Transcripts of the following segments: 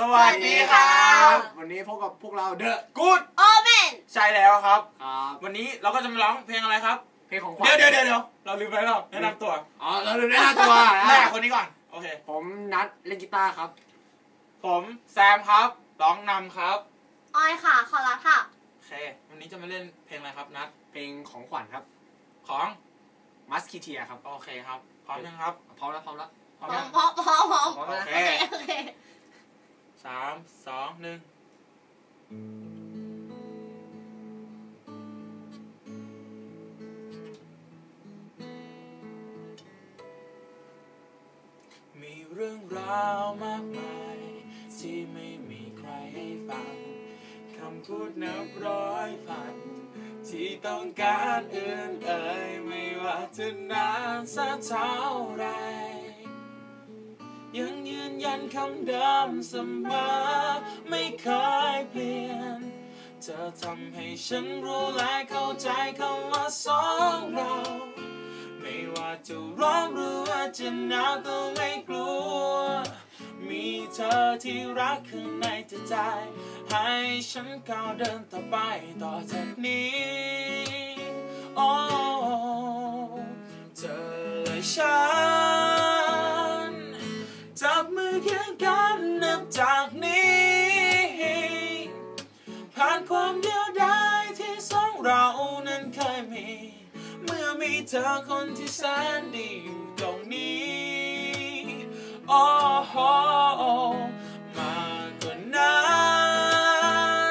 สวัสดีครับ วันนี้พบกับพวกเราเดอะกูดโอเมนใช่แล้วครับ ครับวันนี้เราก็จะมาร้องเพลงอะไรครับ เพลงของขวัญเดี๋ยวเดี๋ยวเดี๋ยวเดี๋ยวเราลืมไปแล้วแนะนำตัวอ๋อเราดูแนะนำตัวแม่นะคนนี้ก่อนโอเค ผมนัดเล่นกีตาร์ครับ ผมแซมครับร้องนำครับออยค่ะขอรับค่ะโอเควันนี้จะมาเล่นเพลงอะไรครับนัดเพลงของขวัญครับ ของมัสคีเทียครับโอเคครับพร้อมยังครับพร้อมแล้วพร้อมแล้วพร้อมพร้อยัมงพร้อมพร้อมพร้อมพร้อมโอแล้วเคโอเคโอเค สามสองหนึ่งมีเรื่องราวมากมาย ที่ไม่มีใครให้ฟังคำพูดนับร้อยพัน ที่ต้องการเอื่นเอ่ยไม่ว่าจะนานสักเท่าไร ยังยืนยันคำเดิมเสมอไม่เคยเปลี่ยน เธอทำให้ฉันรู้และเข้าใจคำว่าสองเรา ไม่ว่าจะร้อนหรือว่าจะหนาวก็ไม่กลัว มีเธอที่รักข้างในใจ ให้ฉันก้าวเดินต่อไปต่อจากนี้ เรานั้นเคยมี เมื่อมีเธอคนที่แสนดีอยู่ตรงนี้โอ้โหมากกว่านั้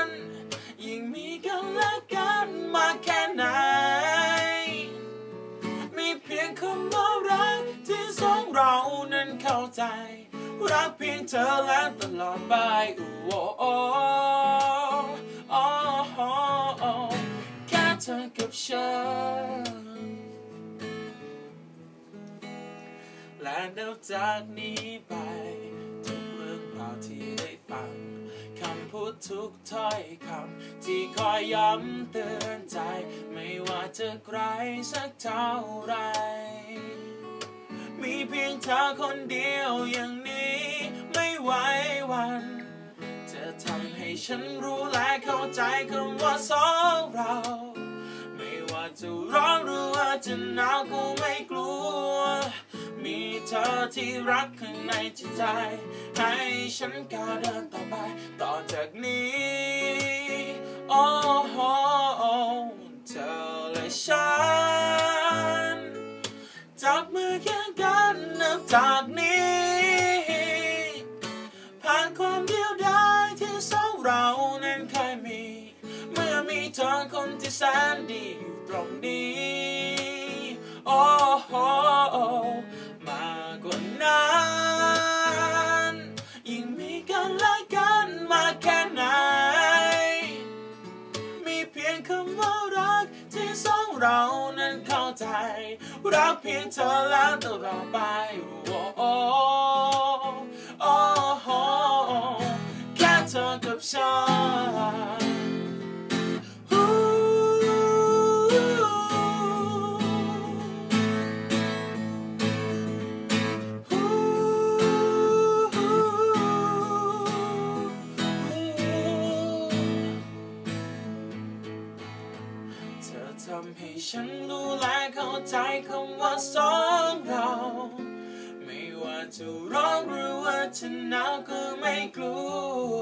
นยิ่งมีกันและกันมากแค่ไหน มีเพียงคำว่ารักที่สองเรานั้นเข้าใจ รักเพียงเธอและตลอดไปโอ้ ฉัน และนับจากนี้ไป ทุกเรื่องราวที่ได้ฟัง คำพูดทุกถ้อยคำ ที่คอยย้ำเตือนใจ ไม่ว่าจะไกลสักเท่าไร มีเพียงเธอคนเดียวอย่างนี้ ไม่ไหววันจะทำให้ฉันรู้และเข้าใจคำว่าสองเราไม่ว่า จะร้อนหรือว่าจะหนาวก็ไม่กลัว มีเธอที่รักข้างในจิตใจ ให้ฉันก้าวเดินต่อไป ต่อจากนี้ โอ้โหเธอและฉัน จับมือเคียงกันนับจากนี้ ผ่านความเดียวดายที่สองเรานั้น เธอคนที่แสนดีอยู่ตรงนี้ โอ้โหมากกว่านั้นยิ่งมีกันและกันมาแค่ไหน มีเพียงคำว่ารักที่สองเรานั้นเข้าใจ รักเพียงเธอแล้วตลอดไปโอ้โอ้โอ้โอ้แค่เธอกับฉัน ทำให้ฉันรู้และเข้าใจคำว่าสองเรา ไม่ว่าจะร้อนหรือว่าจะหนาวก็ไม่กลัว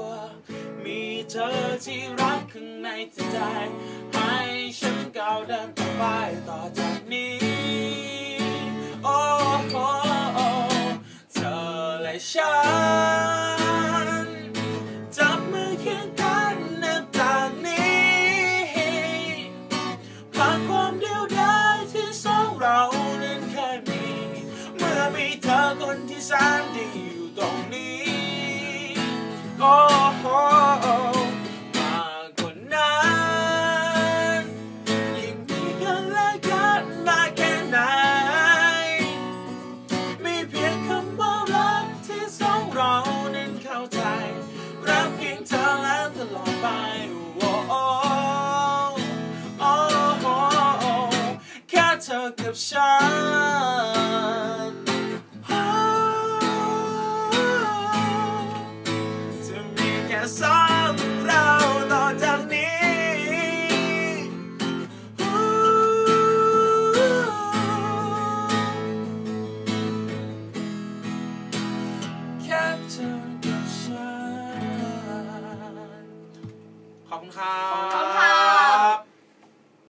มีเธอที่รักข้างในจิตใจ ให้ฉันก้าวเดินต่อไปต่อจากนี้ โอ้โหเธอและฉัน แสนดีอยู่ตรงนี้โอ้โหมากกว่านั้นยิ่งมีกันและกันมากแค่ไหน มีเพียงคำว่ารักที่สองเรานั้นเข้าใจรักเพียงเธอแล้วตลอดไปโอ้โอ้โอ้โอ้แค่เธอกับฉัน อ